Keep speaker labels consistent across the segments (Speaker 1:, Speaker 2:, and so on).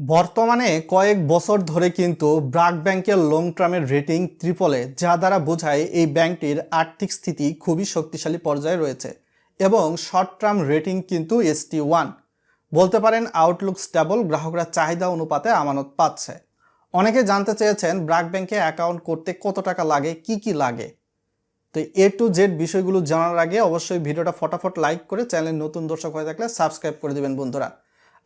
Speaker 1: বর্তমানে কয়েক বছর ধরে কিন্তু ব্রাক ব্যাংকের লং টার্মের রেটিং ত্রিপলে যা দ্বারা বোঝায় এই ব্যাংকটির আর্থিক স্থিতি খুবই শক্তিশালী পর্যায়ে রয়েছে এবং শর্ট টার্ম রেটিং কিন্তু এসটি ওয়ান বলতে পারেন আউটলুক স্টেবল গ্রাহকরা চাহিদা অনুপাতে আমানত পাচ্ছে। অনেকে জানতে চেয়েছেন ব্রাক ব্যাংকে অ্যাকাউন্ট করতে কত টাকা লাগে, কি কি লাগে। তো এ টু জেড বিষয়গুলো জানার আগে অবশ্যই ভিডিওটা ফটাফট লাইক করে চ্যানেল নতুন দর্শক হয়ে থাকলে সাবস্ক্রাইব করে দেবেন বন্ধুরা।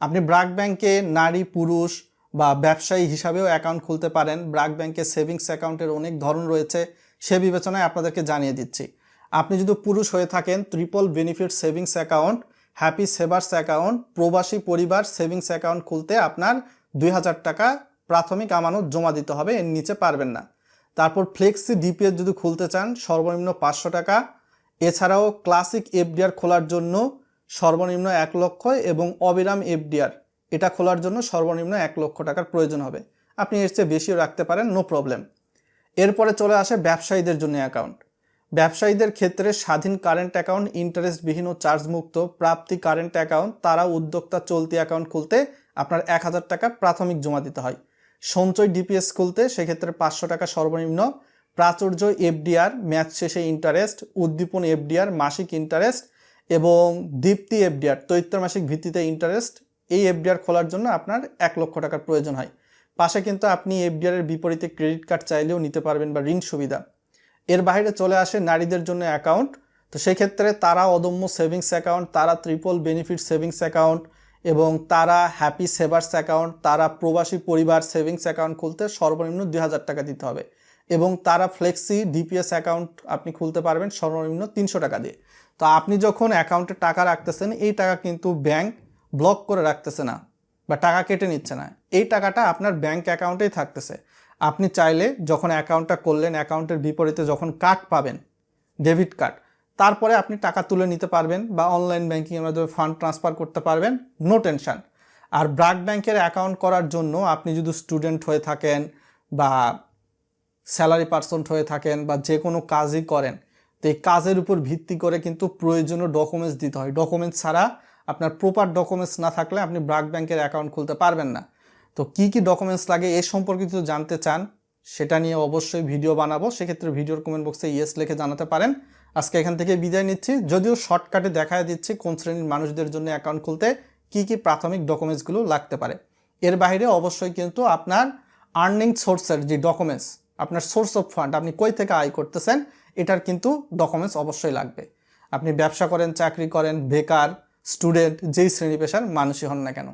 Speaker 1: আপনি ব্রাক ব্যাংকে নারী, পুরুষ বা ব্যবসায়ী হিসাবেও অ্যাকাউন্ট খুলতে পারেন। ব্রাক ব্যাংকে সেভিংস অ্যাকাউন্টের অনেক ধরন রয়েছে, সে বিবেচনায় আপনাদেরকে জানিয়ে দিচ্ছি। আপনি যদি পুরুষ হয়ে থাকেন triple benefit savings account happy savers account প্রবাসী পরিবার সেভিংস অ্যাকাউন্ট খুলতে আপনার দুই হাজার টাকা প্রাথমিক আমানত জমা দিতে হবে, এর নিচে পারবেন না। তারপর ফ্লেক্সি ডিপিএস যদি খুলতে চান, সর্বনিম্ন পাঁচশো টাকা। এছাড়াও ক্লাসিক এফডিআর খোলার জন্য সর্বনিম্ন এক লক্ষ এবং অবিরাম এফডিআর। এটা খোলার জন্য সর্বনিম্ন এক লক্ষ টাকার প্রয়োজন হবে। আপনি এর চেয়ে বেশিও রাখতে পারেন, নো প্রবলেম। এরপরে চলে আসে ব্যবসায়ীদের জন্য অ্যাকাউন্ট। ব্যবসায়ীদের ক্ষেত্রে স্বাধীন কারেন্ট অ্যাকাউন্ট, ইন্টারেস্টবিহীন ও চার্জমুক্ত প্রাপ্তি কারেন্ট অ্যাকাউন্ট, তারা উদ্যোক্তা চলতি অ্যাকাউন্ট খুলতে আপনার এক হাজার টাকা প্রাথমিক জমা দিতে হয়। সঞ্চয় ডিপিএস খুলতে সেক্ষেত্রে পাঁচশো টাকা সর্বনিম্ন, প্রাচুর্য এফডিআর, ম্যাচ শেষে ইন্টারেস্ট, উদ্দীপন এফডিআর, মাসিক ইন্টারেস্ট এবং দীপ্তি এফডিআর মাসিক ভিত্তিতে ইন্টারেস্ট এই এফডিআর খোলার জন্য আপনার এক লক্ষ টাকার প্রয়োজন হয়। পাশে কিন্তু আপনি এফডিআর এর বিপরীতে ক্রেডিট কার্ড চাইলেও নিতে পারবেন বা ঋণ সুবিধা। এর বাইরে চলে আসে নারীদের জন্য অ্যাকাউন্ট তো সেক্ষেত্রে তারা অদম্য সেভিংস অ্যাকাউন্ট তারা ট্রিপল বেনিফিট সেভিংস অ্যাকাউন্ট এবং তারা হ্যাপি সেভার্স অ্যাকাউন্ট তারা প্রবাসী পরিবার সেভিংস অ্যাকাউন্ট খুলতে সর্বনিম্ন দুই হাজার টাকা দিতে হবে। এবং তারা ফ্লেক্সি ডিপিএস অ্যাকাউন্ট আপনি খুলতে পারবেন সর্বনিম্ন তিনশো টাকা দিয়ে। তো আপনি যখন অ্যাকাউন্টে টাকা রাখতেছেন, এই টাকা কিন্তু ব্যাংক ব্লক করে রাখতেছে না বা টাকা কেটে নিচ্ছে না। এই টাকাটা আপনার ব্যাংক অ্যাকাউন্টেই থাকতেছে। আপনি চাইলে যখন অ্যাকাউন্টটা করলেন অ্যাকাউন্টের বিপরীতে যখন কার্ড পাবেন ডেবিট কার্ড তারপরে আপনি টাকা তুলে নিতে পারবেন বা অনলাইন ব্যাংকিংয়ের মাধ্যমে ফান্ড ট্রান্সফার করতে পারবেন নো টেনশন আর ব্রাক ব্যাংকের অ্যাকাউন্ট করার জন্য আপনি যদি স্টুডেন্ট হয়ে থাকেন বা স্যালারি পার্সন হয়ে থাকেন বা যে কোনো কাজই করেন, তো এই কাজের উপর ভিত্তি করে কিন্তু প্রয়োজনীয় ডকুমেন্টস দিতে হয়। ডকুমেন্টস ছাড়া আপনার প্রপার ডকুমেন্টস না থাকলে আপনি ব্রাক ব্যাংকের অ্যাকাউন্ট খুলতে পারবেন না। তো কি কি ডকুমেন্টস লাগে এ সম্পর্কিত জানতে চান, সেটা নিয়ে অবশ্যই ভিডিও বানাবো। সেক্ষেত্রে ভিডিওর কমেন্ট বক্সে ইয়েস লিখে জানাতে পারেন। আজকে এখান থেকে বিদায় নিচ্ছি। যদিও শর্টকাটে দেখায় দিচ্ছি কোন শ্রেণির মানুষদের জন্য অ্যাকাউন্ট খুলতে কি কি প্রাথমিক ডকুমেন্টসগুলো লাগতে পারে। এর বাইরে অবশ্যই কিন্তু আপনার আর্নিং সোর্সের যে ডকুমেন্টস আপনার সোর্স অফ ফান্ড আপনি কই থেকে আয় করতেছেন, এটার কিন্তু ডকুমেন্টস অবশ্যই লাগবে। আপনি ব্যবসা করেন, চাকরি করেন, বেকার স্টুডেন্ট যেই শ্রেণি পেশার মানুষই হন না কেন।